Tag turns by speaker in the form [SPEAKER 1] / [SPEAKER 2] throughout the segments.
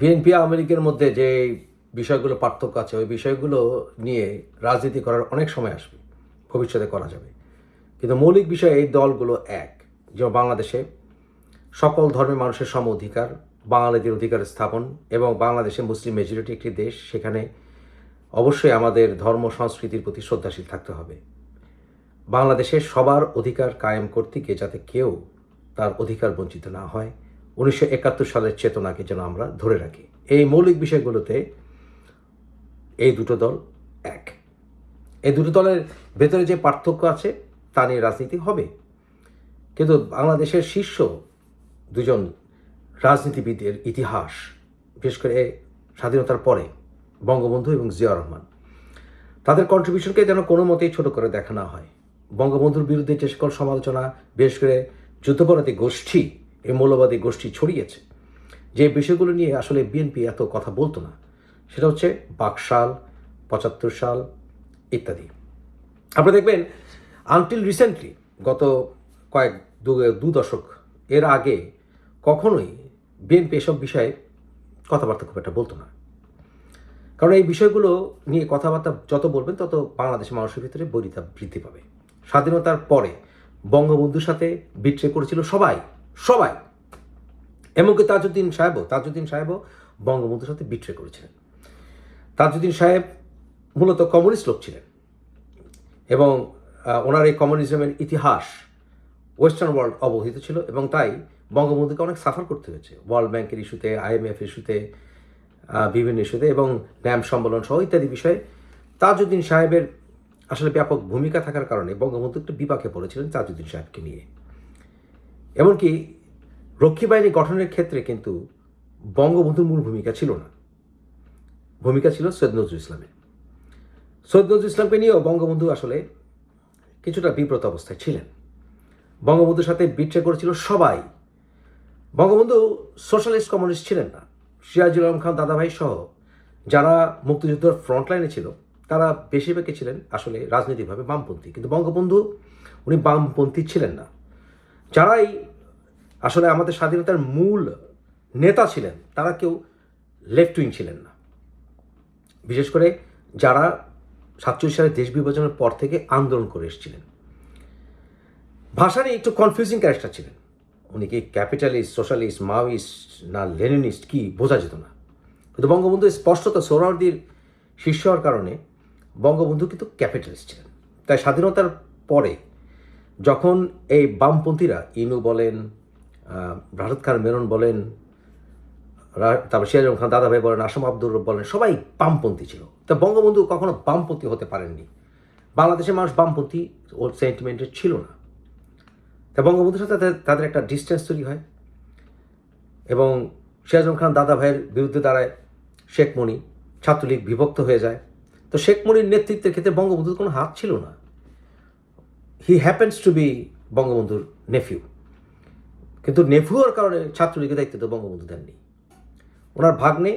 [SPEAKER 1] BNP Awami মধ্যে যে বিষয়গুলো পার্থক্য আছে, ওই বিষয়গুলো নিয়ে রাজনীতি করার অনেক সময় আসবে, ভবিষ্যতে করা যাবে। কিন্তু মৌলিক বিষয় এই দলগুলো এক, যেমন বাংলাদেশে সকল ধর্মের মানুষের সম অধিকার, বাঙালিদের অধিকার স্থাপন এবং বাংলাদেশে মুসলিম মেজরিটি একটি দেশ, সেখানে অবশ্যই আমাদের ধর্ম, সংস্কৃতির প্রতি শ্রদ্ধাশীল থাকতে হবে। বাংলাদেশে সবার অধিকার কায়েম করতে গিয়ে যাতে কেউ তার অধিকার বঞ্চিত না হয় উনিশশো একাত্তর সালের চেতনাকে যেন আমরা ধরে রাখি। এই মৌলিক বিষয়গুলোতে এই দুটো দল এক। এই দুটো দলের ভেতরে যে পার্থক্য আছে, তা নিয়ে রাজনীতি হবে। কিন্তু বাংলাদেশের শীর্ষ দুজন রাজনীতিবিদের ইতিহাস, বিশেষ করে স্বাধীনতার পরে বঙ্গবন্ধু এবং জিয়া রহমান, তাদের কন্ট্রিবিউশনকে যেন কোনো মতেই ছোট করে দেখা না হয়। বঙ্গবন্ধুর বিরুদ্ধে যে সকল সমালোচনা, বিশেষ করে যুদ্ধপরাধী গোষ্ঠী এই মৌলবাদী গোষ্ঠী ছড়িয়েছে। যে বিষয়গুলো নিয়ে আসলে বিএনপি এত কথা বলতো না, সেটা হচ্ছে বাকশাল, পঁচাত্তর সাল ইত্যাদি। আপনি দেখবেন আনটিল রিসেন্টলি গত কয়েক দু দু দশক এর আগে কখনোই বিএনপি এসব বিষয়ে কথাবার্তা খুব একটা বলতো না। কারণ এই বিষয়গুলো নিয়ে কথাবার্তা যত বলবেন, তত বাংলাদেশের মানুষের ভিতরে বৈরিতা বৃদ্ধি পাবে। স্বাধীনতার পরে বঙ্গবন্ধুর সাথে বিট্রে করেছিল সবাই। সবাই। এমনকি তাজউদ্দিন সাহেবও তাজউদ্দিন সাহেবও বঙ্গবন্ধুর সাথে বিট্রে করেছিলেন। তাজউদ্দিন সাহেব মূলত কমিউনিস্ট লোক ছিলেন এবং ওনার এই কমিউনিজমের ইতিহাস ওয়েস্টার্ন ওয়ার্ল্ড অবহিত ছিল এবং তাই বঙ্গবন্ধুকে অনেক সাফার করতে হয়েছে। ওয়ার্ল্ড ব্যাংকের ইস্যুতে, আইএমএফ ইস্যুতে বিভিন্ন ইস্যুতে এবং ন্যাম সম্মেলন সহ ইত্যাদি বিষয়ে তাজউদ্দিন সাহেবের আসলে ব্যাপক ভূমিকা থাকার কারণে বঙ্গবন্ধু একটু বিপাকে পড়েছিলেন তাজউদ্দিন সাহেবকে নিয়ে। এমনকি রক্ষী বাহিনী গঠনের ক্ষেত্রে কিন্তু বঙ্গবন্ধুর মূল ভূমিকা ছিল না। ভূমিকা ছিল সৈয়দ নজরুল ইসলামের। সৈয়দ নজরুল ইসলামকে নিয়েও বঙ্গবন্ধু আসলে কিছুটা বিব্রত অবস্থায় ছিলেন। বঙ্গবন্ধুর সাথে বিট্রে করেছিল সবাই। বঙ্গবন্ধু সোশ্যালিস্ট কমিউনিস্ট ছিলেন না। সিরাজুল আলম খান দাদাভাই সহ যারা মুক্তিযুদ্ধের ফ্রন্টলাইনে ছিল, তারা বেশিরভাগই ছিলেন আসলে রাজনৈতিকভাবে বামপন্থী। কিন্তু বঙ্গবন্ধু, উনি বামপন্থী ছিলেন না। যারাই আসলে আমাদের স্বাধীনতার মূল নেতা ছিলেন, তারা কেউ লেফট উইং ছিলেন না। বিশেষ করে যারা সাতচল্লিশ সালে দেশ বিভাজনের পর থেকে আন্দোলন করে এসেছিলেন। ভাষা নিয়ে একটু কনফিউজিং ক্যারেক্টার ছিলেন। উনি কি ক্যাপিটালিস্ট সোশ্যালিস্ট মাওয়িস্ট না লেনিনিস্ট কি বোঝা যেত না। কিন্তু বঙ্গবন্ধু স্পষ্টত সোহরাওয়ার্দীর শিষ্য হওয়ার কারণে বঙ্গবন্ধু কিন্তু ক্যাপিটালিস্ট ছিলেন। তাই স্বাধীনতার পরে যখন এই বামপন্থীরা ইনু বলেন ভারত খান মেনন বলেন তারপর সিরাজুল খান দাদাভাই বলেন, আসম আব্দুর বলেন, সবাই বামপন্থী ছিল। তা বঙ্গবন্ধু কখনো বামপন্থী হতে পারেননি। বাংলাদেশের মানুষ বামপন্থী ও সেন্টিমেন্টের ছিল না। তা বঙ্গবন্ধুর সাথে তাদের- একটা ডিস্টেন্স তৈরি হয়। এবং সিরাজুল খান দাদা ভাইয়ের বিরুদ্ধে দাঁড়ায় শেখ মণি ছাত্রলীগ বিভক্ত হয়ে যায়। তো শেখ মণির নেতৃত্বের ক্ষেত্রে বঙ্গবন্ধুর কোনো হাত ছিল না। হি হ্যাপেন্স টু বি বঙ্গবন্ধুর নেফিউ কিন্তু নেফিউ হওয়ার কারণে ছাত্রলীগের দায়িত্ব তো বঙ্গবন্ধু দেননি। ওনার ভাগ্নে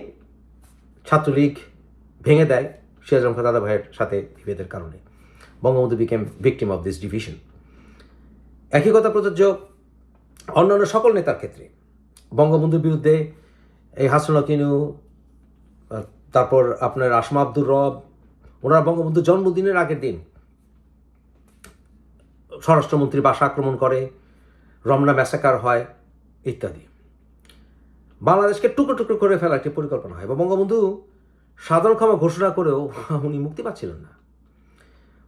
[SPEAKER 1] ছাত্রলীগ ভেঙে দেয় সিরাজ খান দাদা ভাইয়ের সাথে বিভেদের কারণে। Bangabandhu became victim of this division একই কথা প্রযোজ্য অন্যান্য সকল নেতার ক্ষেত্রে। বঙ্গবন্ধুর বিরুদ্ধে এই হাসনুল্লাহ কিনু তারপর আপনার আসমা আব্দুর রব, ওনারা বঙ্গবন্ধুর জন্মদিনের আগের দিন স্বরাষ্ট্রমন্ত্রীর বাসা আক্রমণ করে, রমনা ম্যাসাকার হয়, ইত্যাদি। বাংলাদেশকে টুকরো টুকরো করে ফেলার একটি পরিকল্পনা হয়। এবং বঙ্গবন্ধু সাধারণ ক্ষমা ঘোষণা করেও উনি মুক্তি পাচ্ছিলেন না।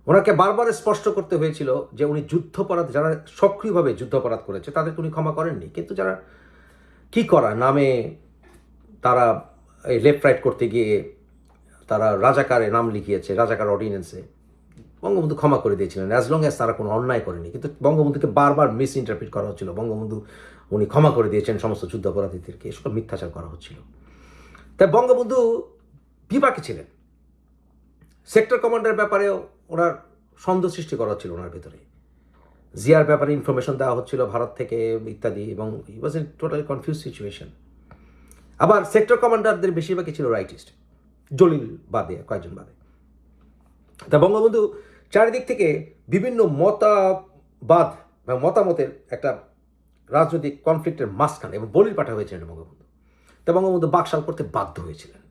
[SPEAKER 1] ওনাকে বারবার স্পষ্ট করতে হয়েছিল যে উনি যুদ্ধপরাধ, যারা সক্রিয়ভাবে যুদ্ধাপরাধ করেছে, তাদেরকে উনি ক্ষমা করেননি। কিন্তু যারা কি করা, নামে তারা এই লেফট রাইট করতে গিয়ে তারা রাজাকারে নাম লিখিয়েছে, রাজাকার অর্ডিন্যান্সে বঙ্গবন্ধু ক্ষমা করে দিয়েছিলেন অ্যাজ লং অ্যাজ তারা কোনো অন্যায় করেনি। কিন্তু বঙ্গবন্ধুকে বারবার মিস ইন্টারপ্রিট করা হচ্ছিল। বঙ্গবন্ধু, উনি ক্ষমা করে দিয়েছেন সমস্ত যুদ্ধাপরাধীদেরকে এসকল মিথ্যাচার করা হচ্ছিল। তাই বঙ্গবন্ধু বিপাকে ছিলেন। সেক্টর কমান্ডারের ব্যাপারেও ওনার সন্দেহ সৃষ্টি করা হচ্ছিল ওনার ভেতরে। জিয়ার ব্যাপারে ইনফরমেশন দেওয়া হচ্ছিল ভারত থেকে ইত্যাদি, এবং it was a totally confuse situation আবার সেক্টর কমান্ডারদের বেশিরভাগই ছিল রাইটিস্ট জলিল বাদে কয়েকজন বাদে। তা বঙ্গবন্ধু চারিদিক থেকে বিভিন্ন মতাবাদ বা মতামতের একটা রাজনৈতিক কনফ্লিক্টের মাঝখানে এবং বলির পাঠা হয়েছিলেন বঙ্গবন্ধু। তা বঙ্গবন্ধু বাকশাল করতে বাধ্য হয়েছিলেন।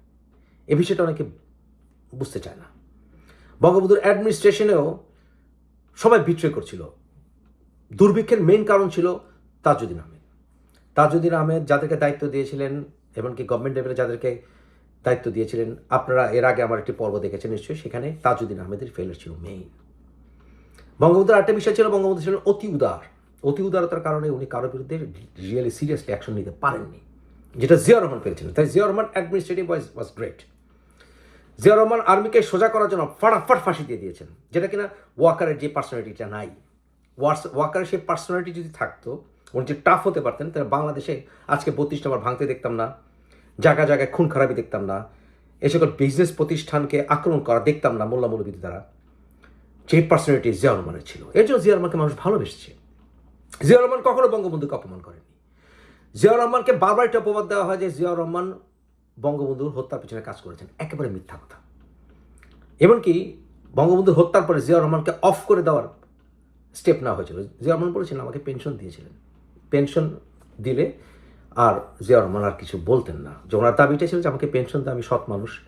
[SPEAKER 1] এ বিষয়টা অনেকে বুঝতে চায় না। বঙ্গবন্ধুর অ্যাডমিনিস্ট্রেশনেও সবাই বিট্রে করছিল। দুর্ভিক্ষের মেইন কারণ ছিল তাজুদ্দিন আহমেদ। তাজুদ্দিন আহমেদ যাদেরকে দায়িত্ব দিয়েছিলেন, এমনকি গভর্নমেন্ট লেভেলে যাদেরকে দায়িত্ব দিয়েছিলেন। আপনারা এর আগে আমার একটি পর্ব দেখেছেন নিশ্চয়ই, সেখানে তাজুদ্দিন আহমেদের ফেলার ছিল মেইন বঙ্গবন্ধুর একটা বিষয় ছিল, বঙ্গবন্ধু ছিলেন অতি উদার। অতি উদারতার কারণে উনি কারোর বিরুদ্ধে রিয়েলি সিরিয়াসলি অ্যাকশন নিতে পারেননি, যেটা জিয়া রহমান পেরেছিলেন। তাই Zia Rahman administrative wise was great Zia Rahman আর্মিকে সোজা করার জন্য ফাটাফাট ফাঁসি দিয়ে দিয়েছেন, যেটা কিনা ওয়াকারের যে পার্সোনালিটিটা নাই। ওয়াকারের সেই পার্সোনালিটি যদি থাকতো, উনি যে টাফ হতে পারতেন, তাহলে বাংলাদেশে আজকে বত্রিশ নম্বর ভাঙতে দেখতাম না। জায়গা জায়গায় খুন খারাপি দেখতাম না। এ সকল বিজনেস প্রতিষ্ঠানকে আক্রমণ করা দেখতাম না মোল্লা মৌলবীদের দ্বারা। যে পার্সোনালিটি জিয়া রহমানের ছিল। এর জন্য জিয়া রহমানকে মানুষ ভালোবেসেছে। জিয়া রহমান কখনো বঙ্গবন্ধুকে অপমান করেনি। জিয়া রহমানকে বারবার একটা অপবাদ দেওয়া হয় যে জিয়া রহমান বঙ্গবন্ধুর হত্যার পিছনে কাজ করেছেন। একেবারে মিথ্যা কথা। এমনকি বঙ্গবন্ধুর হত্যার পরে জিয়া রহমানকে অফ করে দেওয়ার স্টেপ নেওয়া হয়েছিল। জিয়া রহমান বলেছিলেন, আমাকে পেনশন দিয়েছিলেন। পেনশন দিলে আর জিয়া রহমান আর কিছু বলতেন না। যে ওনার দাবিটা ছিল যে আমাকে পেনশন দেয় আমি সৎ মানুষ।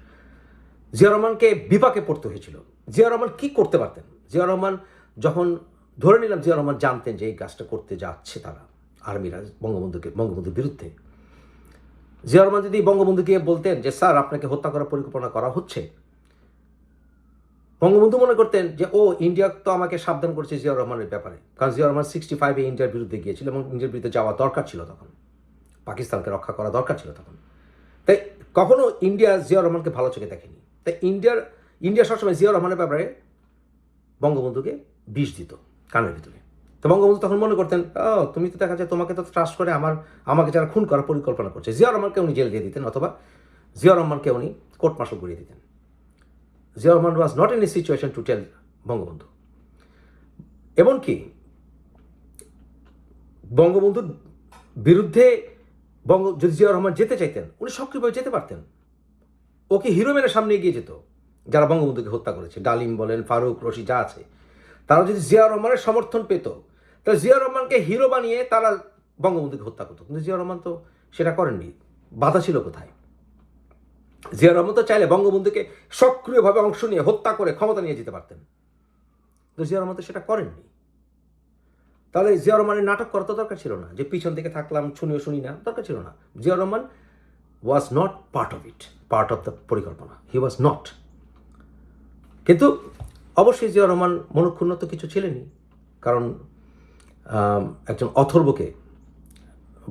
[SPEAKER 1] জিয়া রহমানকে বিপাকে পড়তে হয়েছিল। জিয়া রহমান কী করতে পারতেন? জিয়া রহমান যখন ধরে নিলাম জিয়া রহমান জানতেন যে এই কাজটা করতে যাচ্ছে তারা, আর্মিরা, বঙ্গবন্ধুকে, বঙ্গবন্ধুর বিরুদ্ধে। জিয়া রহমান যদি বঙ্গবন্ধুকে বলতেন যে, স্যার, আপনাকে হত্যা করার পরিকল্পনা করা হচ্ছে। বঙ্গবন্ধু মনে করতেন যে, ও, ইন্ডিয়া তো আমাকে সাবধান করছে জিয়া রহমানের ব্যাপারে। কারণ জিয়া রহমান সিক্সটি ফাইভে ইন্ডিয়ার বিরুদ্ধে গিয়েছিল এবং ইন্ডিয়ার বিরুদ্ধে যাওয়া দরকার ছিল তখন। পাকিস্তানকে রক্ষা করা দরকার ছিল তখন। তাই কখনো ইন্ডিয়া জিয়া রহমানকে ভালো চোখে দেখেনি। তাই ইন্ডিয়ার, ইন্ডিয়া সবসময় জিয়া রহমানের ব্যাপারে বঙ্গবন্ধুকে বিষ দিত কানের ভিতরে। তো বঙ্গবন্ধু তখন মনে করতেন, ও, তুমি তো দেখা যায় তোমাকে তো ট্রাস্ট করে আমার, আমাকে যারা খুন করার পরিকল্পনা করছে। জিয়া রহমানকে উনি জেল দিয়ে দিতেন অথবা জিয়া রহমানকে উনি কোর্ট মার্শাল করিয়ে দিতেন। Zia Rahman was not in a situation to tell Bangabandhu. এমনকি বঙ্গবন্ধুর বিরুদ্ধে বঙ্গ যদি জিয়া রহমান যেতে চাইতেন, উনি সক্রিয়ভাবে যেতে পারতেন। ওকে হিরো মেনের সামনে এগিয়ে যেত? যারা বঙ্গবন্ধুকে হত্যা করেছে, ডালিম বলেন, ফারুক, রশি, যা আছে। তারা যদি জিয়া রহমানের সমর্থন পেত, তাহলে জিয়া রহমানকে হিরো বানিয়ে তারা বঙ্গবন্ধুকে হত্যা করতো। কিন্তু জিয়া রহমান তো সেটা করেননি। বাধা ছিল কোথায়? জিয়া রহমান তো চাইলে বঙ্গবন্ধুকে সক্রিয়ভাবে অংশ নিয়ে হত্যা করে ক্ষমতা নিয়ে যেতে পারতেন। তো জিয়া রহমান তো সেটা করেননি। তাহলে জিয়া রহমানের নাটক করা তো দরকার ছিল না। যে পিছন থেকে থাকলাম, শুনিও শুনি না, দরকার ছিল না। Zia Rahman was not part of it part of the পরিকল্পনা। হি ওয়াজ নট কিন্তু অবশ্যই জিয়া রহমান মনক্ষুণ্ণ তো কিছু ছিলেনই। কারণ একজন অথর্বকে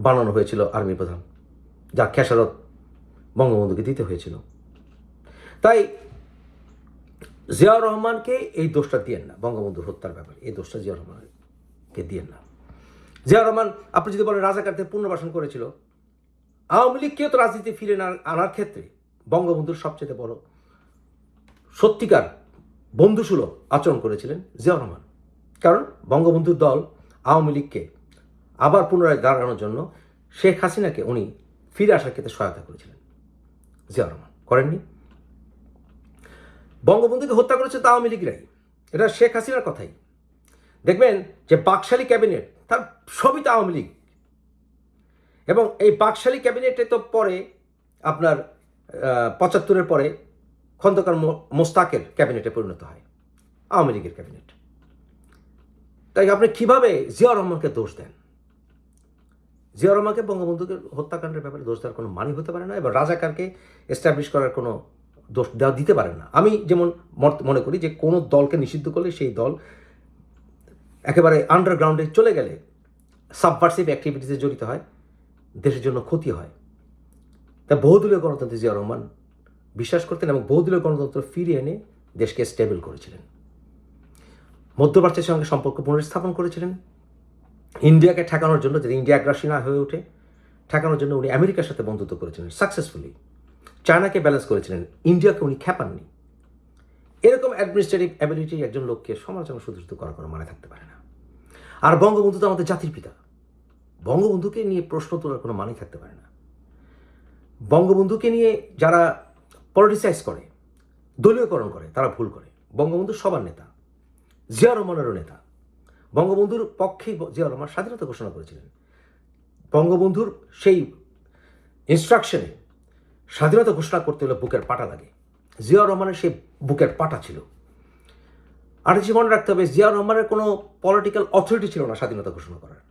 [SPEAKER 1] বানানো হয়েছিল আর্মি প্রধান, যা খেসারত বঙ্গবন্ধুকে দিতে হয়েছিল। তাই জিয়াউর রহমানকে এই দোষটা দিয়েন না বঙ্গবন্ধুর হত্যার ব্যাপারে। এই দোষটা জিয়া রহমানকে দিয়েন না। জিয়া রহমান, আপনি যদি বলেন রাজাকারদের পুনর্বাসন করেছিল, আওয়ামী লীগকেও তো রাজনীতি ফিরে না আনার ক্ষেত্রে বঙ্গবন্ধুর সবচেয়ে বড় সত্যিকার বন্ধুসুলভ আচরণ করেছিলেন জিয়া রহমান। কারণ বঙ্গবন্ধুর দল আওয়ামী লীগকে আবার পুনরায় দাঁড়ানোর জন্য শেখ হাসিনাকে উনি ফিরে আসার ক্ষেত্রে সহায়তা করেছিলেন জিয়া রহমান। করেননি? বঙ্গবন্ধুকে হত্যা করেছে তো আওয়ামী লীগরাই। এটা শেখ হাসিনার কথাই। দেখবেন যে বাকশালী ক্যাবিনেট, তার সবই তো আওয়ামী লীগ। এবং এই বাকশালী ক্যাবিনেটে তো পরে আপনার পঁচাত্তরের পরে খন্দকার মোস্তাকের ক্যাবিনেটে পরিণত হয়, আওয়ামী লীগের ক্যাবিনেট। তাই আপনি কীভাবে জিয়া রহমানকে দোষ দেন? জিয়া রহমানকে বঙ্গবন্ধুকে হত্যাকাণ্ডের ব্যাপারে দোষ দেওয়ার কোনো মানি হতে পারে না, এবং রাজাকারকে এস্টাবলিশ করার কোনো দোষ দেওয়া দিতে পারে না। আমি যেমন মনে করি যে কোনো দলকে নিষিদ্ধ করলে সেই দল একেবারে আন্ডারগ্রাউন্ডে চলে গেলে সাবভার্সিভ অ্যাক্টিভিটিসে জড়িত হয়, দেশের জন্য ক্ষতি হয়। তা বহুদলীয় গণতন্ত্রে জিয়া রহমান বিশ্বাস করতেন এবং বহুদলীয় গণতন্ত্র ফিরিয়ে এনে দেশকে স্টেবল করেছিলেন। মধ্যপ্রাচ্যের সঙ্গে সম্পর্ক পুনর্স্থাপন করেছিলেন। ইন্ডিয়াকে ঠেকানোর জন্য যদি ইন্ডিয়া আগ্রাসী না হয়ে ওঠে, ঠেকানোর জন্য উনি আমেরিকার সাথে বন্ধুত্ব করেছিলেন সাকসেসফুলি চায়নাকে ব্যালেন্স করেছিলেন, ইন্ডিয়াকে উনি খেপাননি এরকম অ্যাডমিনিস্ট্রেটিভ অ্যাবিলিটি একজন লোককে সমালোচনা শুধু করার কোনো মানে থাকতে পারে না। আর বঙ্গবন্ধু তো আমাদের জাতির পিতা। বঙ্গবন্ধুকে নিয়ে প্রশ্ন তোলার কোনো মানে থাকতে পারে না। বঙ্গবন্ধুকে নিয়ে যারা পলিটিসাইজ করে, দলীয়করণ করে, তারা ভুল করে। বঙ্গবন্ধু সবার নেতা, জিয়া রহমানেরও নেতা। বঙ্গবন্ধুর পক্ষে জিয়া রহমান স্বাধীনতা ঘোষণা করেছিলেন। বঙ্গবন্ধুর সেই ইনস্ট্রাকশনে স্বাধীনতা ঘোষণা করতে হলে বুকের পাটা লাগে। জিয়াউর রহমানের সেই বুকের পাটা ছিল। আর যে মনে রাখতে হবে জিয়াউর রহমানের কোনো পলিটিক্যাল অথরিটি ছিল না স্বাধীনতা ঘোষণা করার।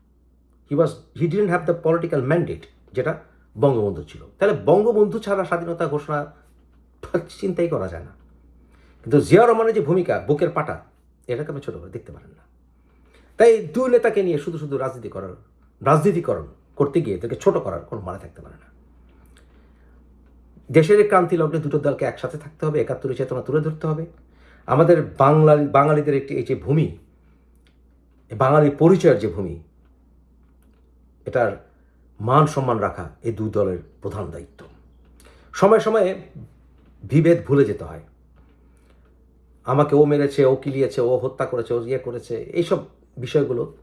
[SPEAKER 1] He was he didn't have the political mandate যেটা বঙ্গবন্ধু ছিল। তাহলে বঙ্গবন্ধু ছাড়া স্বাধীনতা ঘোষণা চিন্তাই করা যায় না। কিন্তু জিয়াউর রহমানের যে ভূমিকা, বুকের পাটা, এটাকে আপনি ছোটো করে দেখতে পারেন না। তাই দুই নেতাকে নিয়ে শুধু শুধু রাজনীতি করার, রাজনীতিকরণ করতে গিয়ে তাকে ছোট করার কোনো মানে থাকতে পারে না। দেশের ক্রান্তি লগ্নে দুটো দলকে একসাথে থাকতে হবে, একাত্তরের চেতনা তুলে ধরতে হবে। আমাদের বাংলার বাঙালিদের একটি এই যে ভূমি, বাঙালি পরিচয়ের যে ভূমি, এটার মান সম্মান রাখা এই দুই দলের প্রধান দায়িত্ব। সময় সময়ে বিভেদ ভুলে যেতে হয়। আমাকে ও মেরেছে, ও কিলিয়েছে, ও হত্যা করেছে, ও ইয়ে করেছে, এইসব বিষয়গুলো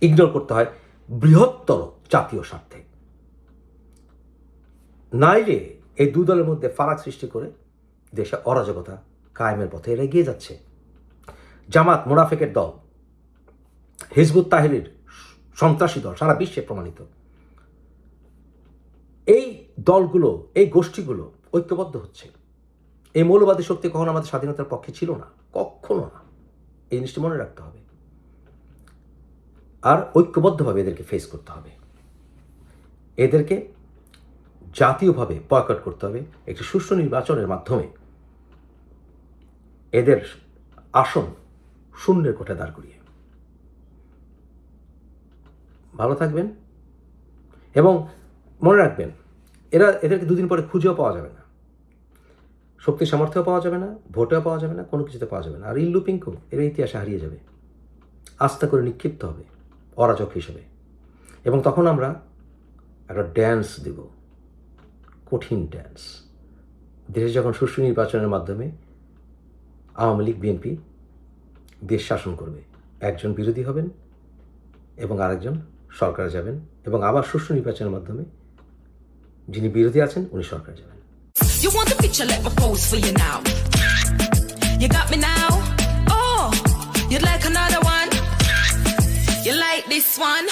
[SPEAKER 1] ইগনোর করতে হয় বৃহত্তর জাতীয় স্বার্থে। নাইলে এই দু দলের মধ্যে ফারাক সৃষ্টি করে দেশে অরাজকতা কায়েমের পথে এরা এগিয়ে যাচ্ছে। জামাত, মোনাফেকের দল, হিজবুত তাহিরির সন্ত্রাসী দল, সারা বিশ্বে প্রমাণিত। এই দলগুলো, এই গোষ্ঠীগুলো ঐক্যবদ্ধ হচ্ছে। এই মৌলবাদী শক্তি কখনো আমাদের স্বাধীনতার পক্ষে ছিল না, কখনো না। এই জিনিসটি মনে রাখতে হবে। আর ঐক্যবদ্ধভাবে এদেরকে ফেস করতে হবে। এদেরকে জাতীয়ভাবে বয়কট করতে হবে একটি সুষ্ঠু নির্বাচনের মাধ্যমে। এদের আসন শূন্যের কোঠা দাঁড় করিয়ে। ভালো থাকবেন এবং মনে রাখবেন, এরা এদেরকে দুদিন পরে খুঁজেও পাওয়া যাবে না। শক্তি সামর্থ্যও পাওয়া যাবে না, ভোটেও পাওয়া যাবে না, কোনো কিছুতে পাওয়া যাবে না। আর ইল্লু পিঙ্কু এর ইতিহাসে হারিয়ে যাবে। আস্থা করে নিক্ষিপ্ত হবে, অরাজক হিসেবে। এবং তখন আমরা একটা ড্যান্স দেব। কঠিন ড্যান্স দেশে যখন সুষ্ঠু নির্বাচনের মাধ্যমে আওয়ামী লীগ বিএনপি দেশ শাসন করবে একজন বিরোধী হবেন এবং আরেকজন সরকারে যাবেন এবং আবার সুষ্ঠু নির্বাচনের মাধ্যমে যিনি বিরোধী আছেন উনি সরকারে যাবেন
[SPEAKER 2] You? Oh, like another one? You like this one?